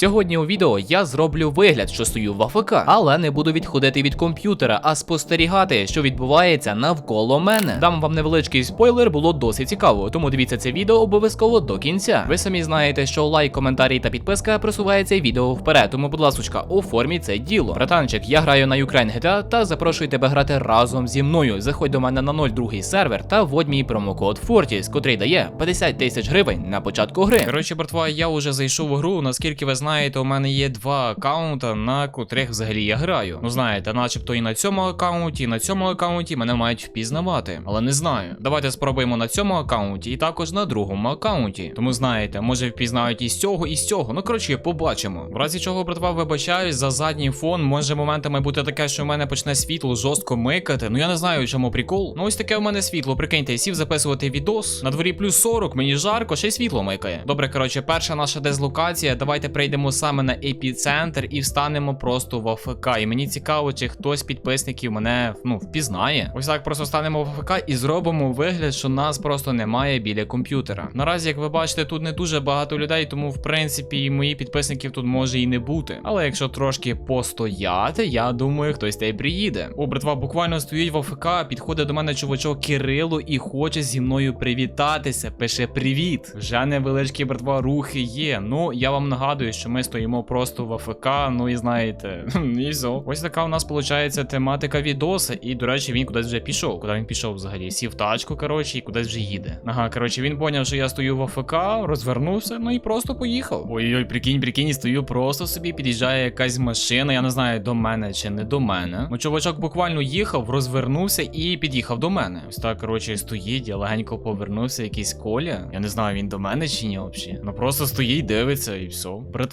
Сьогодні у відео я зроблю вигляд, що стою в АФК, але не буду відходити від комп'ютера, а спостерігати, що відбувається навколо мене. Дам вам невеличкий спойлер, було досить цікаво, тому дивіться це відео обов'язково до кінця. Ви самі знаєте, що лайк, коментарі та підписка просуває це відео вперед, тому, будь ласка, оформіть це діло. Братанчик, я граю на Ukraine GTA та запрошую тебе грати разом зі мною. Заходь до мене на 02 сервер та вводь мій промокод Fortis, котрий дає 50 тисяч гривень на початку гри. Коротше, братва, я вже зайшов у гру. Наскільки ви знаєте, у мене є два аккаунта, на котрих взагалі я граю. Ну знаєте, начебто і на цьому аккаунті, і на цьому аккаунті мене мають впізнавати. Але не знаю. Давайте спробуємо на цьому аккаунті і також на другому аккаунті. Тому знаєте, може впізнають і з цього, і з цього. Ну коротше, побачимо. В разі чого, братва, вибачаюсь за задній фон. Може моментами бути таке, що в мене почне світло жорстко микати. Ну я не знаю, чому прикол. Ну ось таке в мене світло. Прикиньте, сів записувати відос. На дворі плюс 40, мені жарко, ще й світло микає. Добре, коротше, перша наша дезлокація. Давайте прийдемо саме на епіцентр і встанемо просто в АФК. І мені цікаво, чи хтось підписників мене ну впізнає. Ось так просто станемо в АФК і зробимо вигляд, що нас просто немає біля комп'ютера. Наразі, як ви бачите, тут не дуже багато людей, тому в принципі і мої підписників тут може і не бути. Але якщо трошки постояти, я думаю, хтось та й приїде. О, братва, буквально стоїть в АФК, підходить до мене чувачок Кирило і хоче зі мною привітатися. Пише привіт. Вже невеличкі братва рухи є. Ну я вам нагадую, що ми стоїмо просто в АФК. Ну і знаєте, і все. Ось така у нас виходить тематика відоса. І, до речі, він кудись вже пішов. Куди він пішов взагалі? Сів тачку, коротше, і кудись вже їде. Ага, коротше, він поняв, що я стою в АФК, розвернувся, ну і просто поїхав. Ой-ой, прикинь, прикинь, стою просто собі, під'їжджає якась машина. Я не знаю, до мене чи не до мене. Ну, чувачок буквально їхав, розвернувся і під'їхав до мене. Ось так, коротше, стоїть, я легенько повернувся, якийсь коля. Я не знаю, він до мене чи ні взагалі. Ну просто стоїть, дивиться і все.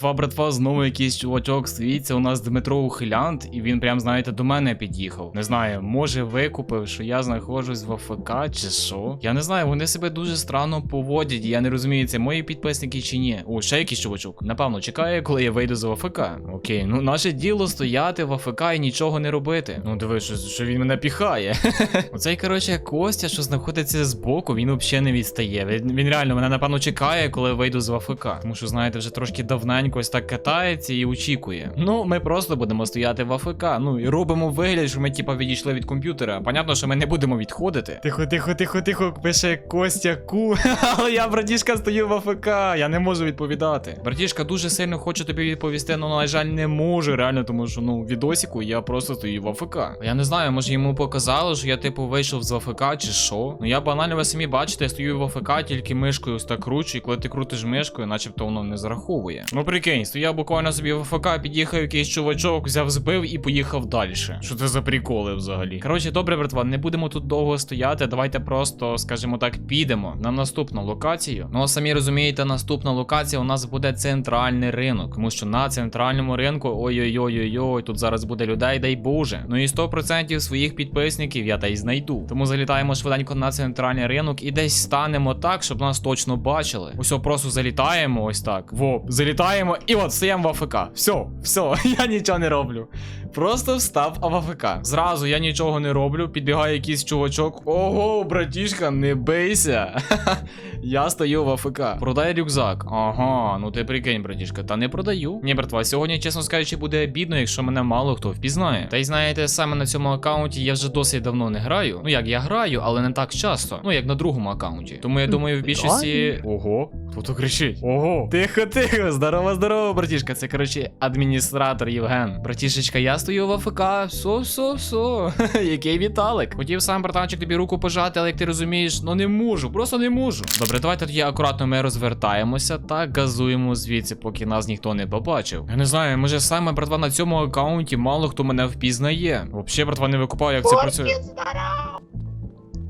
Братва, братва, знову якийсь чувачок. Це у нас Дмитро Ухилянт, і він прям, знаєте, до мене під'їхав. Не знаю, може викупив, що я знаходжусь в АФК чи що. Я не знаю, вони себе дуже странно поводять. Я не розумію, це мої підписники чи ні. О, ще якийсь чувачок. Напевно, чекає, коли я вийду з АФК. Окей, ну наше діло стояти в АФК і нічого не робити. Ну диви, що, що він мене піхає. Оцей, коротше, Костя, що знаходиться збоку, він взагалі не відстає. Він реально мене, напевно, чекає, коли вийду з АФК. Тому що, знаєте, вже трошки давненько ось так катається і очікує. Ну, ми просто будемо стояти в АФК. Ну і робимо вигляд, що ми типа відійшли від комп'ютера. Понятно, що ми не будемо відходити. Тихо, тихо, тихо, тихо, пише Костя Ку. Але я, братішка, стою в АФК. Я не можу відповідати. Братішка, дуже сильно хочу тобі відповісти, але, на жаль, не можу. Реально, тому що ну, відосіку я просто стою в АФК. Я не знаю, може йому показало, що я типу вийшов з АФК чи що. Ну я банально ви самі бачите, я стою в АФК, тільки мишкою ось так кручу, і коли ти крутиш мишкою, начебто воно не зараховує. Ну прикинь, стояв буквально собі в АФК, під'їхав якийсь чувачок, взяв, збив і поїхав далі. Що це за приколи взагалі? Коротше, добре, братва, не будемо тут довго стояти. Давайте просто, скажімо так, підемо на наступну локацію. Ну, а самі розумієте, наступна локація у нас буде центральний ринок, тому що на центральному ринку ой-ой-ой-ой-ой, тут зараз буде людей, дай Боже. Ну і 100% своїх підписників я та й знайду. Тому залітаємо швиденько на центральний ринок і десь станемо так, щоб нас точно бачили. Ось просто залітаємо, ось так. Во, залітаємо і от стаємо в АФК. Все, все, я нічого не роблю. Просто встав в АФК. Зразу я нічого не роблю. Підбігає якийсь чувачок. Ого, братішка, не бийся. Я стою в АФК. Продай рюкзак. Ага, ну ти прикинь, братішка, та не продаю. Ні, братва, сьогодні, чесно скажучи, буде обідно, якщо мене мало хто впізнає. Та й знаєте, саме на цьому аккаунті я вже досить давно не граю. Ну як я граю, але не так часто. Ну як на другому аккаунті. Тому я думаю, в більшості. Ого, хто то кричить? Ого. Тихо, тихо, здорово, здорово, братішка. Це коротше адміністратор Євген. Братішечка, я стою в АФК. Все, все, все. Який Віталик. Хотів сам братанчик тобі руку пожати, але як ти розумієш, ну не можу, просто не можу. Добре, давайте тоді акуратно ми розвертаємося та газуємо звідси, поки нас ніхто не побачив. Я не знаю, може саме братва на цьому аккаунті мало хто мене впізнає. Взагалі, братва не викупав, як це працює.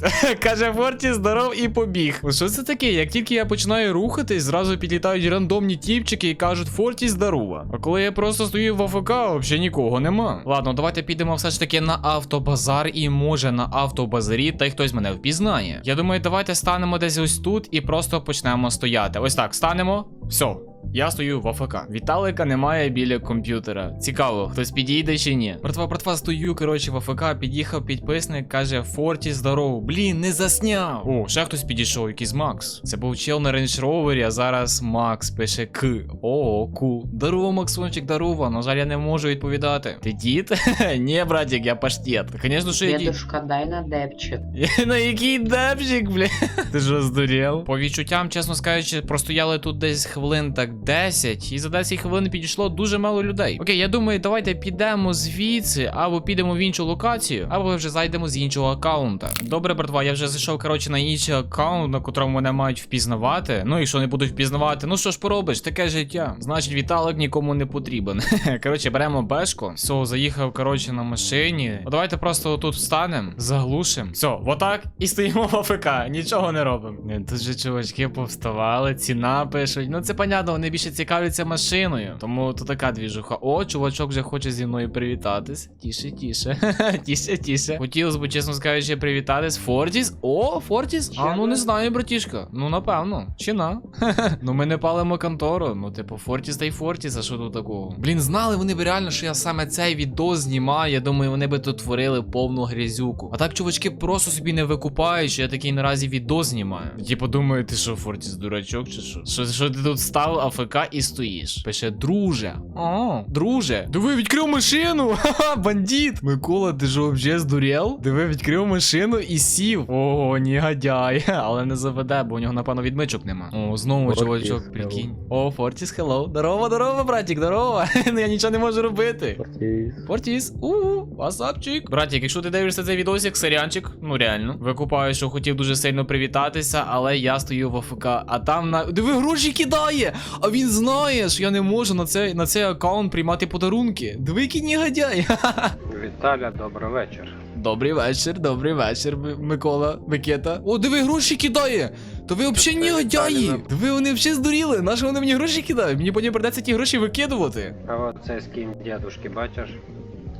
Каже Форті, здоров і побіг. Що це таке? Як тільки я починаю рухатись, зразу підлітають рандомні тіпчики і кажуть Форті здорова. А коли я просто стою в АФК, взагалі нікого нема. Ладно, давайте підемо все ж таки на автобазар, і може на автобазарі та й хтось мене впізнає. Я думаю, давайте станемо десь ось тут і просто почнемо стояти. Ось так, станемо. Все. Я стою в АФК. Віталика немає біля комп'ютера. Цікаво, хтось підійде чи ні. Братва, братва, стою, коротше, в АФК, під'їхав підписник, каже Форті, здорово. Блін, не засняв. О, ще хтось підійшов, якийсь Макс. Це був чел на Range Rover, а зараз Макс пише К. О, ку. Здорово, Максончик, здорово. На жаль, я не можу відповідати. Ти дід? Ні, братик, я паштет. Звісно, що я дід. Дедушка, дай на депчик. На який депчик, бля? Ти ж роздурів? По відчуттям, чесно скажучи, простояли тут десь хвилин так 10, і за 10 хвилин підійшло дуже мало людей. Окей, я думаю, давайте підемо звідси, або підемо в іншу локацію, або вже зайдемо з іншого аккаунта. Добре, братва, я вже зайшов, коротше, на інший аккаунт, на котрому мене мають впізнавати. Ну і що не будуть впізнавати? Ну що ж поробиш, таке життя. Значить, Віталик нікому не потрібен. коротше, беремо бешку. Все, заїхав, коротше, на машині. О, давайте просто тут встанемо, заглушимо. Все, отак і стоїмо в АФК, нічого не робимо. Тут же чувачки повставали, ціна пишуть. Ну це понятно, вони більше цікавляться машиною. Тому то така двіжуха. О, чувачок вже хоче зі мною привітатись. Тіше, тіше. тіше, тіше. Хотілося б, чесно скажучи, привітатись. Фортіс. О, Фортіс. А ну не знаю, братішка. Ну напевно. Чи на? ну ми не палимо контору. Ну, типу, Фортіс та й Фортіс, а що тут такого? Блін, знали вони б реально, що я саме цей відос знімаю. Я думаю, вони би тут творили повну грязюку. А так, чувачки просто собі не викупають, що я такий наразі відос знімаю. Типу, думаю, ти що, Фортіс, дурачок, чи що? Що, що ти тут став АФК і стоїш? Пише, друже. О, друже. Диви, відкрив машину! Ха-ха, бандит! Микола, ти ж взагалі здурел? Диви, відкрив машину і сів. О, негодяй. Але не заведе, бо у нього, напевно, відмичок нема. О, знову чувачок, прикинь. О, Фортіс, хеллоу. Здорово, здорово, братик, здорово. ну я нічого не можу робити. Фортіс. Фортіс, у васапчик. Братик, якщо ти дивишся цей відосик, серіанчик, ну реально. Викупаю, що хотів дуже сильно привітатися, але я стою в АФК, а там на. Диви, гроші кидає! А він знає, що я не можу на цей, на цей аккаунт приймати подарунки. Диви, який негодяй. Віталя, добрий вечір. Добрий вечір, добрий вечір, Микола, Микета. О, диви, гроші кидає! То ви взагалі негодяї! Диви, вони взагалі здуріли. Нащо вони мені гроші кидають? Мені потім придеться ті гроші викидувати. А от це скін дядушки, бачиш?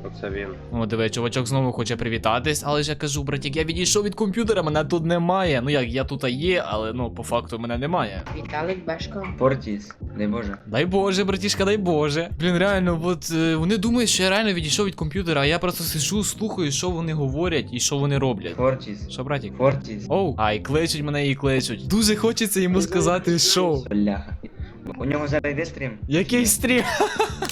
Оце він. О, диви, чувачок знову хоче привітатись, але ж я кажу, братік, я відійшов від комп'ютера, мене тут немає. Ну як, я тут є, але ну по факту мене немає. Віталик Бешка. Фортіс. Не боже. Дай Боже, братішка, дай Боже. Блін, реально, от е, вони думають, що я реально відійшов від комп'ютера, а я просто сижу, слухаю, що вони говорять і що вони роблять. Фортіс. Що, братік? Фортіс. Оу, ай, кличуть мене і кличуть. Дуже хочеться йому сказати, що. Бляха. У нього зараз йде стрім. Який стрім?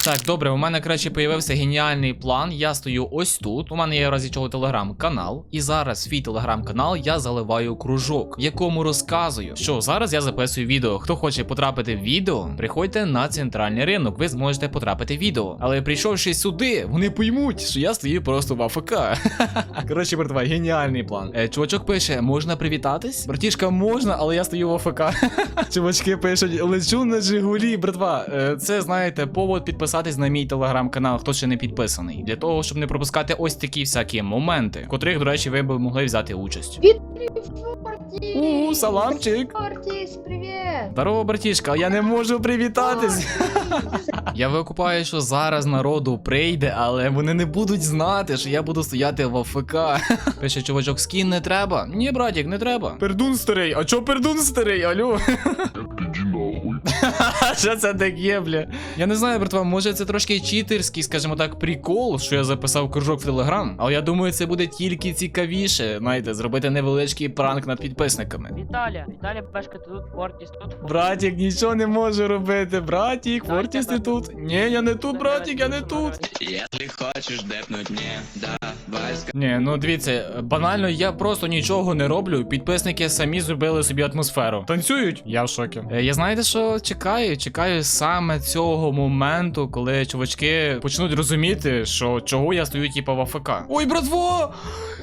Так, добре, у мене краще появився геніальний план. Я стою ось тут. У мене є разі чого телеграм-канал. І зараз свій телеграм-канал я заливаю кружок, в якому розказую, що зараз я записую відео. Хто хоче потрапити в відео, приходьте на центральний ринок. Ви зможете потрапити в відео. Але прийшовши сюди, вони поймуть, що я стою просто в АФК. Коротше, братва, геніальний план. Е, чувачок пише: можна привітатись? Братішка, можна, але я стою в АФК. Чувачки пишуть, лечу на Жигулі, братва. Е, Це знаєте, повод підписатись на мій телеграм-канал, хто ще не підписаний. Для того, щоб не пропускати ось такі всякі моменти, в котрих, до речі, ви б могли взяти участь. У, саламчик! Привет! Здорово, братішка, я не можу привітатись. Я викупаю, що зараз народу прийде, але вони не будуть знати, що я буду стояти в АФК. Пише, чувачок, скін не треба. Ні, братік, не треба. Пердун старий, а чо пердун старий, алло? Що це таке, бля? Я не знаю, братва, може це трошки читерський, скажімо так, прикол, що я записав кружок в Телеграм. Але я думаю, це буде тільки цікавіше, знаєте, зробити невеличкий пранк над підписниками. Віталя, Віталя, Бешка, ти тут Фортіс, тут Фортіс. Братік, нічого не можу робити. Братік, Фортіс, ти тут? Ні, я не тут, братік, я не тут. Если хочешь депнуть мне, давай Ні, ну дивіться, банально я просто нічого не роблю. Підписники самі зробили собі атмосферу. Танцюють? Я в шокі. Е, я знаєте, що чекаю? Чекаю саме цього моменту, коли чувачки почнуть розуміти, що чого я стою, типа в АФК. Ой, братво!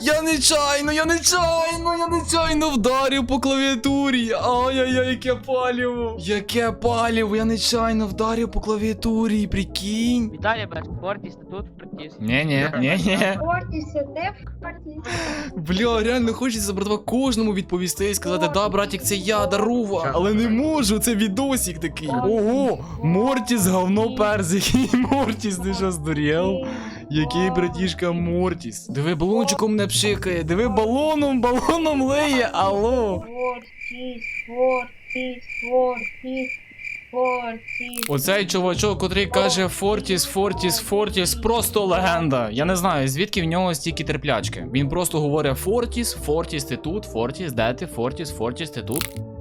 Я нечайно, я нечайно, я нечайно вдарив по клавіатурі. Ай-яй-яй, яке паліво! Яке паліво, я нечайно вдарив по клавіатурі, прикинь. Віталя, Бешка, Фортіс, ти тут Фортіс. Ні, ні, ні, ні. Фортис, де Фортис? Бля, реально хочеться братва кожному відповісти і сказати, да, братік, це я, дарува. Але не можу, це відосик такий. Ого, Мортіс, говно персик. Який Мортіс, ти що здурів? Який братішка Мортіс? Диви, балончиком мене пшикає, диви балоном, балоном лиє, алло. Фортис, Фортис, Фортис. Фортис. Оцей чувачок, котрий каже Фортіс, Фортіс, Фортіс, просто легенда. Я не знаю, звідки в нього стільки терплячки. Він просто говорить Фортіс, Фортіс, ти тут, Фортіс, де ти, Фортіс, Фортіс, ти тут.